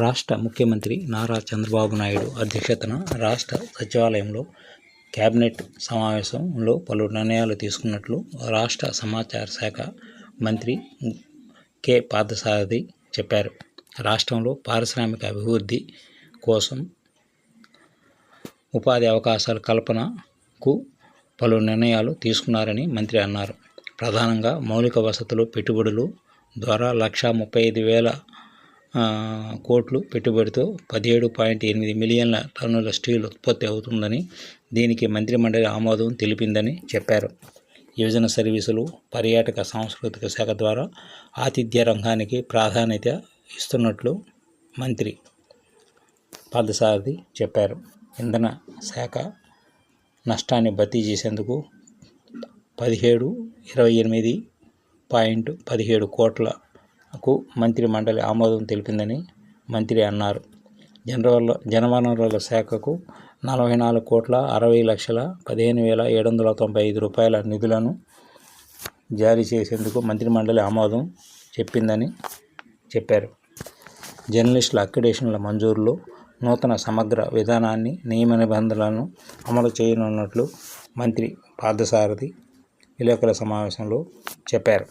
రాష్ట్ర ముఖ్యమంత్రి నారా చంద్రబాబు నాయుడు అధ్యక్షతన రాష్ట్ర సచివాలయంలో కేబినెట్ సమావేశంలో పలు నిర్ణయాలు తీసుకున్నట్లు రాష్ట్ర సమాచార శాఖ మంత్రి కె. పార్థసారథి చెప్పారు. రాష్ట్రంలో పారిశ్రామిక అభివృద్ధి కోసం ఉపాధి అవకాశాల కల్పనకు పలు నిర్ణయాలు తీసుకున్నారని మంత్రి అన్నారు. ప్రధానంగా మౌలిక వసతులు పెట్టుబడులు ద్వారా లక్షా ముప్పై ఐదు వేల కోట్లు పెట్టుబడితో పదిహేడు పాయింట్ ఎనిమిది మిలియన్ల టన్నుల స్టీల్ ఉత్పత్తి అవుతుందని దీనికి మంత్రిమండలి ఆమోదం తెలిపిందని చెప్పారు. యువజన సర్వీసులు పర్యాటక సాంస్కృతిక శాఖ ద్వారా ఆతిథ్య రంగానికి ప్రాధాన్యత ఇస్తున్నట్లు మంత్రి పార్థసారథి చెప్పారు. ఇంధన శాఖ నష్టాన్ని భర్తీ చేసేందుకు పదిహేడు ఇరవై ఎనిమిది పాయింట్ పదిహేడు కోట్ల కు మంత్రి మండలి ఆమోదం తెలిపిందని మంత్రి అన్నారు. జనవల జనవనరుల శాఖకు నలభై నాలుగు కోట్ల అరవై లక్షల పదిహేను వేల ఏడు వందల తొంభై ఐదు రూపాయల నిధులను జారీ చేసేందుకు మంత్రిమండలి ఆమోదం చెప్పిందని చెప్పారు. జర్నలిస్టుల అక్రిడేషన్ల మంజూరులో నూతన సమగ్ర విధానాన్ని నియమ నిబంధనలను అమలు చేయనున్నట్లు మంత్రి పార్థసారథి విలేకరుల సమావేశంలో చెప్పారు.